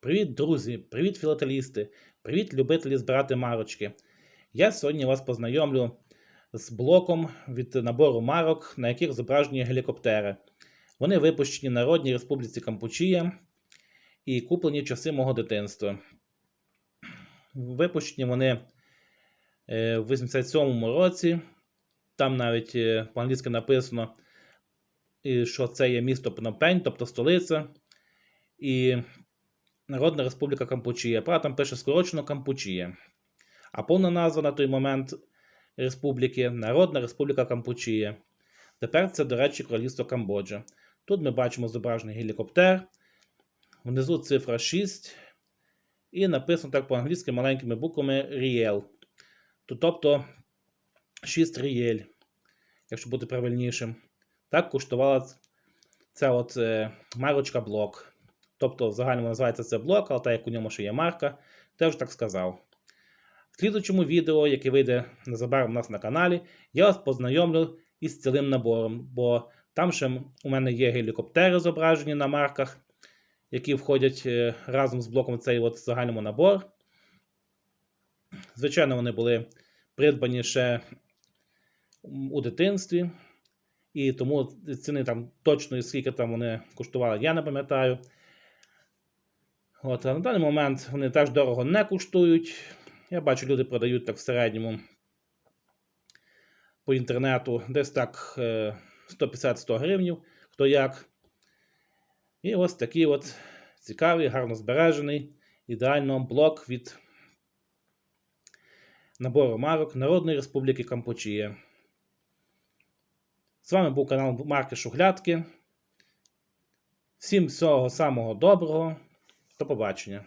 Привіт, друзі! Привіт, філателісти! Привіт, любителі збирати марочки! Я сьогодні вас познайомлю з блоком від набору марок, на яких зображені гелікоптери. Вони випущені в Народній Республіці Кампучія і куплені часи мого дитинства. Випущені вони е, в 87-му році. Там навіть е, по-англійськи написано, що це є місто Пномпень, тобто столиця. І Народна Республіка Кампучія. Правда, там пише скорочено Кампучія. А повна назва на той момент республіки Народна Республіка Кампучія. Тепер це, до речі, Королівство Камбоджа. Тут ми бачимо зображений гелікоптер. Внизу цифра 6. І написано так по-англійськи маленькими буквами Рієл. Тобто 6 рієль, якщо бути правильнішим. Так коштувала ця от е, марочка блок. Тобто, в загальному називається це блок, але так як у ньому ще є марка, вже так сказав. В слідучому відео, яке вийде незабаром у нас на каналі, я вас познайомлю із цілим набором, бо там ще у мене є гелікоптери зображені на марках, які входять е, разом з блоком цей от загальному набор. Звичайно, вони були придбані ще у дитинстві, і тому ціни там точно, скільки там вони коштували, я не пам'ятаю. От, а на даний момент вони теж дорого не коштують. Я бачу, люди продають так в середньому по інтернету десь так е, 150-100 гривнів, хто як. І ось такий от цікавий, гарно збережений, ідеально блок від набору марок Народної Республіки Кампучія. З вами був канал Марки Шуглядки. Всім всього самого доброго. До побачення.